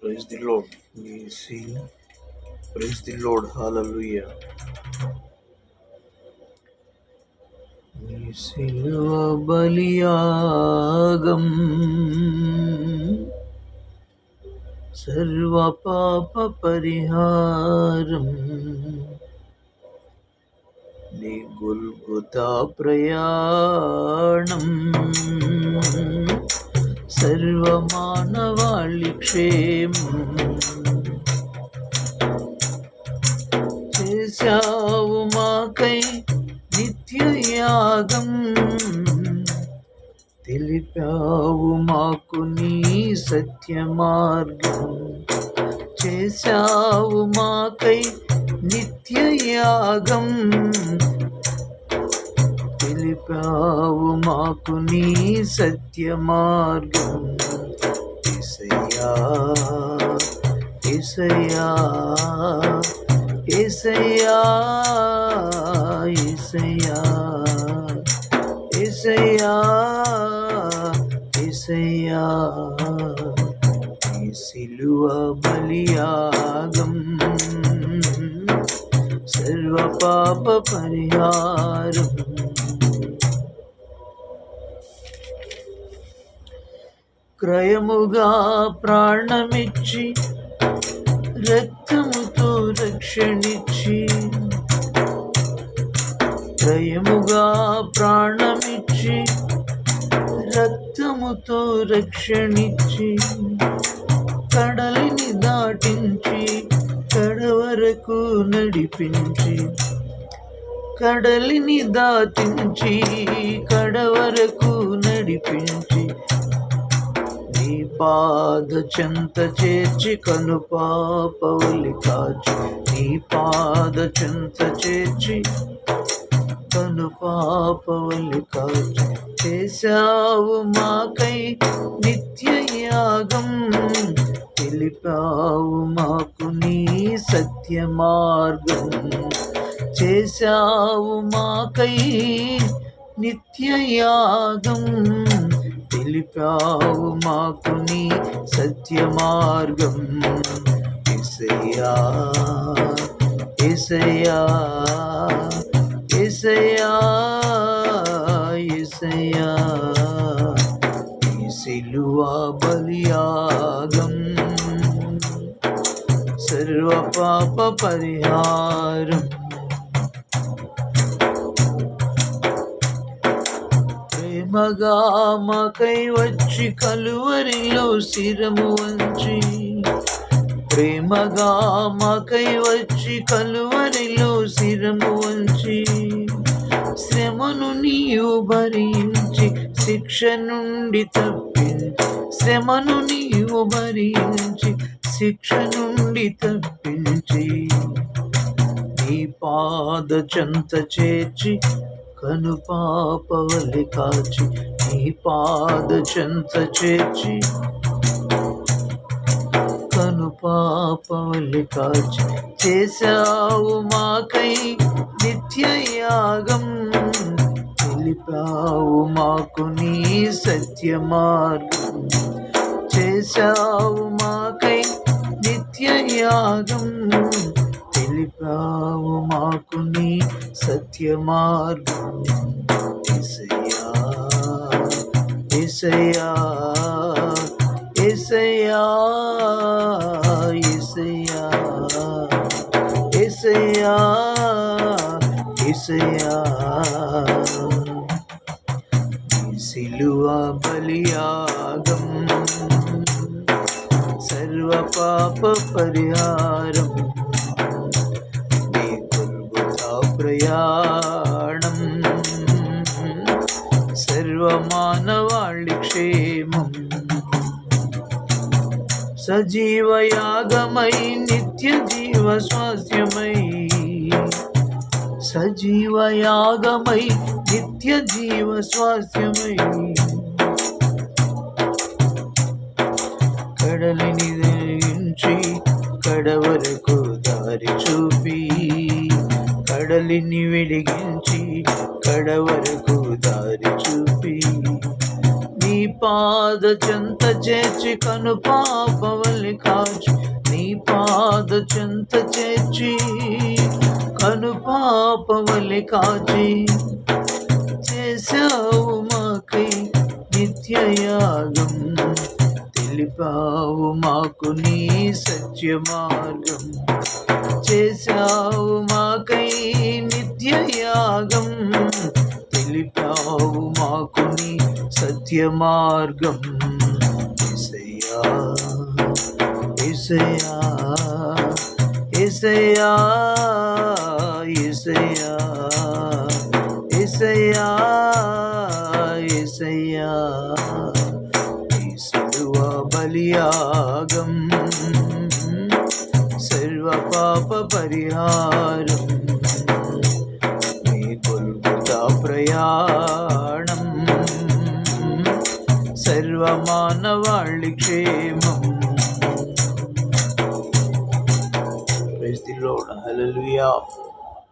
Praise the Lord. We see. Praise the Lord. Hallelujah. నీ సిలువ బలియాగం సర్వ పాప పరిహారం నీ గుల్గుతా ప్రయాణం సర్వమానవాళి క్షేమం చేశావు మాకై నిత్యయాగం. తెలిపావు మాకు నీ సత్య మార్గం చేశావు మాకై నిత్యయాగం. తెలిపావు మాకు నీ సత్య మార్గం ఇసయ్యా ఇసయ్యా ఇసయ్యా ఇసయ్యా ఇసయ్యా ఇసయ్యా ఈ సిలువ బలియాగం సర్వ పాప పరిహారం క్రయముగా ప్రాణమిచ్చి రక్తముతో రక్షణిచ్చి క్రయముగా ప్రాణమిచ్చి రక్తముతో రక్షణిచ్చి కడలిని దాటించి కడవరకు నడిపించి కడలిని దాటించి కడవరకు నడిపించి నీ పాద చెంత చేర్చి కను పాపవలి కాచి. నీ పాద చెంత చేర్చి కను పాపవలి కాచి. చేశావు మాకై నిత్య యాగం. తెలిపావు మాకు నీ సత్య మార్గం. చేశావు మాకై నిత్య యాగం. తెలిపావు మాకు నీ సత్య మార్గం ఎసయ్యా ఎసయ్యా ఎసయ్యా ఎసయ్యా ఈ సిలువ బలియాగం ప్రేమగా మాకై వచ్చి కలువరిలో శిరము వంచి ప్రేమగా మాకై వచ్చి కలువరిలో శిరము వంచి శ్రమను నీవు భరించి శిక్ష నుండి తప్పించి శ్రమను నీవు భరించి శిక్ష నుండి తప్పించి నీ పాద చెంత చేర్చి కను పాపవలి కాచి నీ పాద చెంత చేర్చి కను పాపవలి కాచి చేశావు మాకై నిత్య యాగం తెలిపావు మాకు నీ సత్య మార్గం చేశావు మాకై నిత్య యాగం తెలిపావు మాకు నీ సత్య మార్గం ఎసయ్యా ఎసయ్యా ఎసయ్యా ఎసయ్యా ఎసయ్యా ఎసయ్యా సిలువ బలియాగం సర్వ పాప పరిహారం ప్రయాణం. సర్వమానవాళి క్షేమం సజీవయాగమై నిత్య జీవ స్వాస్థ్యమై సజీవయాగమై నిత్య జీవ స్వాస్థ్యమై కడలిని దించి కడవరకు కడలిని వెలిగించి కడవరకు దారి చూపి. నీ పాద చెంత చేర్చి కను పాపవల్లి కాచి. నీ పాద చెంత చేర్చి కను పాపవల్లి కాచి. చేశావు మాకై నిత్యయాగం. తెలిపావు మాకు నీ సత్య మార్గం చేశావు మాకై నిత్యయాగం. తెలిపావు మాకు నీ సత్య మార్గం ఏసయ్యా ఏసయ్యా ఏసయ్యా ఏసయ్యా. ఏసయ్యా ఏసయ్యా బలియాగం. పాప పరిహారం. మీ కొల్పుతా ప్రయాణం. సర్వమానవాళ్ళి క్షేమం ప్రైజ్ ది లార్డ్ హల్లెలూయా